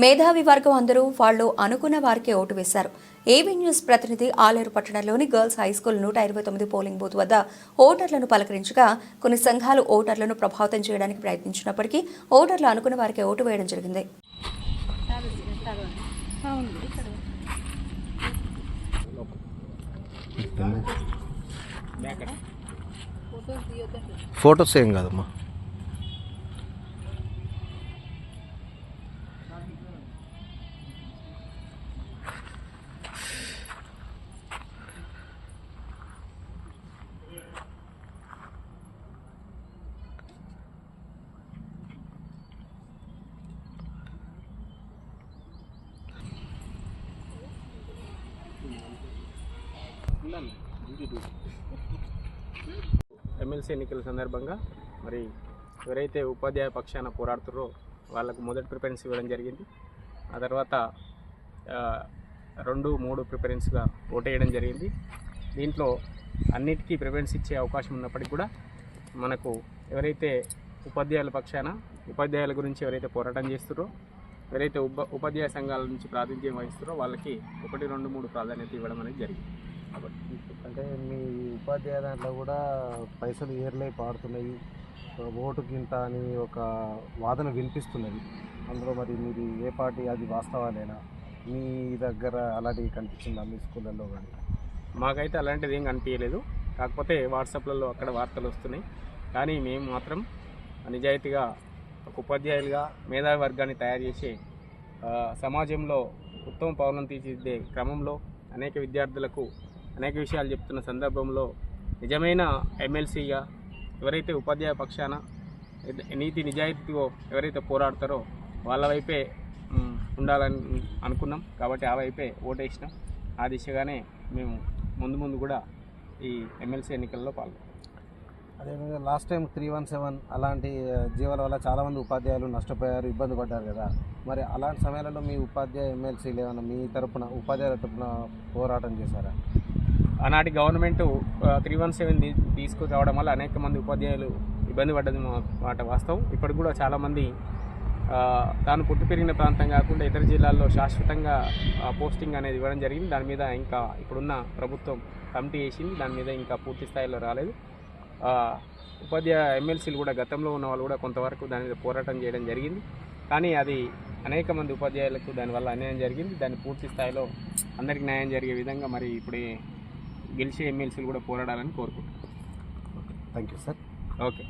మేధావి వర్గం అందరూ వాళ్ళు అనుకున్న వారికే ఓటు వేశారు. ఏబీ న్యూస్ ప్రతినిధి ఆలేరు పట్టణంలోని గర్ల్స్ హై స్కూల్ నూట ఇరవై తొమ్మిది పోలింగ్ బూత్ వద్ద ఓటర్లను పలకరించగా కొన్ని సంఘాలు ఓటర్లను ప్రభావితం చేయడానికి ప్రయత్నించినప్పటికీ ఓటర్లు అనుకున్న వారికే ఓటు వేయడం జరిగింది. ఫోటోస్ ఏం కాదమ్మా? ఎమ్మెల్సీ ఎన్నికల సందర్భంగా మరి ఎవరైతే ఉపాధ్యాయ పక్షాన పోరాడుతారో వాళ్ళకు మొదటి ప్రిఫరెన్స్ ఇవ్వడం జరిగింది. ఆ తర్వాత రెండు మూడు ప్రిఫరెన్స్గా ఓటేయడం జరిగింది. దీంట్లో అన్నిటికీ ప్రిఫరెన్స్ ఇచ్చే అవకాశం ఉన్నప్పటికీ కూడా మనకు ఎవరైతే ఉపాధ్యాయుల పక్షాన ఉపాధ్యాయుల గురించి ఎవరైతే పోరాటం చేస్తారో ఎవరైతే ఉప ఉపాధ్యాయ సంఘాల నుంచి ప్రాతినిధ్యం వహిస్తారో వాళ్ళకి ఒకటి రెండు మూడు ప్రాధాన్యత ఇవ్వడం అనేది జరిగింది. అంటే మీ ఉపాధ్యాయ దాంట్లో కూడా పైసలు ఏర్లై పాడుతున్నాయి ఓటుకి ఇంత అని ఒక వాదన వినిపిస్తున్నది. అందులో మరి మీది ఏ పార్టీ అది వాస్తవాలేనా? మీ దగ్గర అలాంటివి కనిపించిందా మీ స్కూళ్ళల్లో కానీ? మాకైతే అలాంటిది ఏం కనిపించలేదు. కాకపోతే వాట్సాప్లలో అక్కడ వార్తలు వస్తున్నాయి. కానీ మేము మాత్రం నిజాయితీగా ఒక ఉపాధ్యాయులుగా మేధావి వర్గాన్ని తయారు చేసి సమాజంలో ఉత్తమ పౌరులను తీర్చిదిద్దే క్రమంలో అనేక విద్యార్థులకు అనేక విషయాలు చెప్తున్న సందర్భంలో నిజమైన ఎమ్మెల్సీగా ఎవరైతే ఉపాధ్యాయ పక్షాన నీతి నిజాయితీతో ఎవరైతే పోరాడతారో వాళ్ళ వైపే ఉండాలని అనుకున్నాం. కాబట్టి ఆ వైపే ఓటేసినాం. ఆ దిశగానే మేము ముందు ముందు కూడా ఈ ఎమ్మెల్సీ ఎన్నికల్లో పాల్గొన్నాం. అదేవిధంగా last time three one seven అలాంటి జీవాల వల్ల చాలామంది ఉపాధ్యాయులు నష్టపోయారు ఇబ్బంది పడ్డారు కదా. మరి అలాంటి సమయాలలో మీ ఉపాధ్యాయ ఎమ్మెల్సీలు ఏమైనా మీ తరపున ఉపాధ్యాయుల తరపున పోరాటం చేశారా? ఆనాటి గవర్నమెంట్ త్రీ వన్ సెవెన్ తీసుకురావడం వల్ల అనేక మంది ఉపాధ్యాయులు ఇబ్బంది పడ్డది మాట వాస్తవం. ఇప్పటికి కూడా చాలామంది తాను పుట్టి పెరిగిన ప్రాంతం కాకుండా ఇతర జిల్లాల్లో శాశ్వతంగా పోస్టింగ్ అనేది ఇవ్వడం జరిగింది. దాని మీద ఇంకా ఇప్పుడున్న ప్రభుత్వం కమిటీ వేసింది. దాని మీద ఇంకా పూర్తి స్థాయిలో రాలేదు. ఉపాధ్యాయ ఎమ్మెల్సీలు కూడా గతంలో ఉన్న వాళ్ళు కూడా కొంతవరకు దాని మీద పోరాటం చేయడం జరిగింది. కానీ అది అనేక మంది ఉపాధ్యాయులకు దానివల్ల అన్యాయం జరిగింది. దాన్ని పూర్తి స్థాయిలో అందరికీ న్యాయం జరిగే విధంగా మరి ఇప్పుడు గెలిచే ఎమ్మెల్సీలు కూడా పోరాడాలని కోరుకుంటున్నాను. Thank you sir. ఓకే.